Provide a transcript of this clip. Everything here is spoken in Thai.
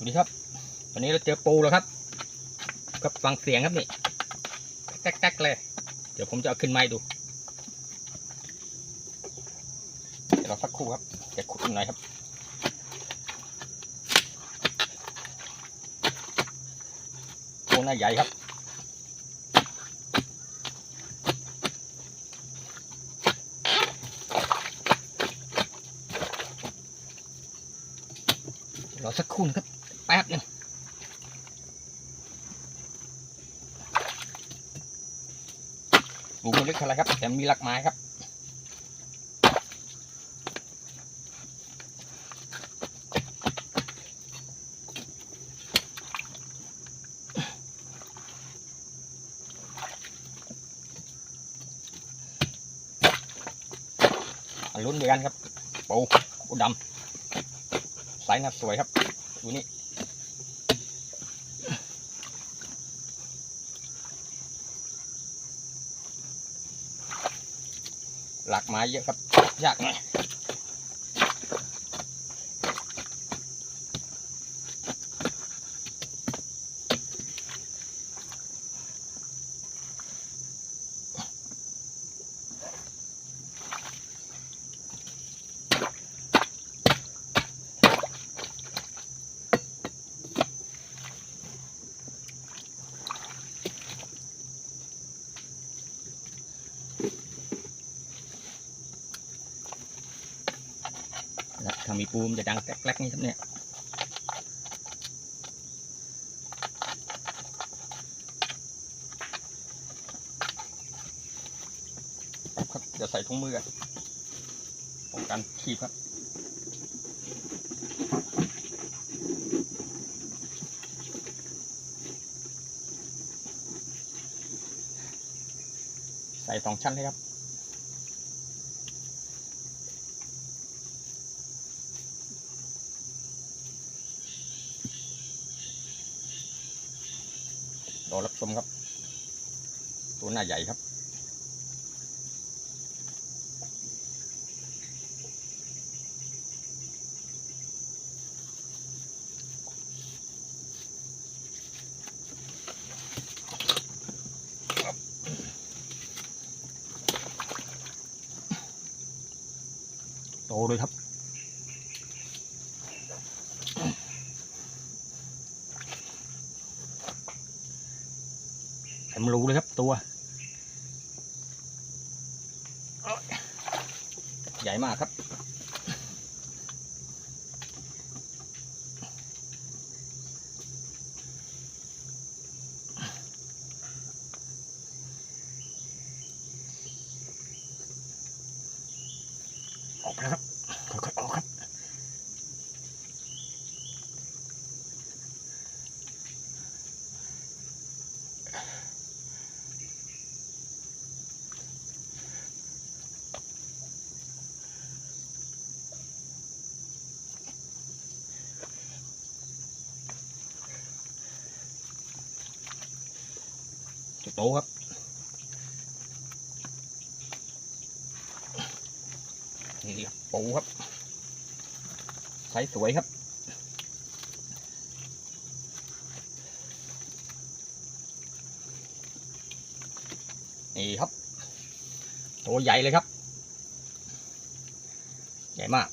สวัสดีครับวันนี้เราเจอปูแล้วครับกับฟังเสียงครับนี่แก๊กๆเลย เดี๋ยวผมจะเอาขึ้นไม้ดู เดี๋ยวเราสักครู่ครับจะขุดหน่อยครับปูหน้าใหญ่ครับรอสักครู่นะครับ แป๊บหนึงปูไม่ลึกเท่าไรครับ แต่มีหลักไม้ครับลุ้นด้วยกันครับ ปูปูดำสายหน้าสวยครับ ดูนี่ หลักไม้เยอะครับยากหน่อย ถ้ามีปูมจะดังแกลกๆนี่ครับเนี่ยครับเดี๋ยวใส่ถุงมือกันป้องกันขีบครับใส่สองชั้นเลยครับ รอรับชมครับ ตัวหน้าใหญ่ครับโตเลยครับ ต็มรูเลยครับตัวใหญ่มากครับ ออกไปแล้วครับ ค่อยๆออกครับ ตัว โตครับนี่ครับปูครับไซส์สวยครับนี่ครับ ตัวใหญ่เลยครับ ใหญ่มาก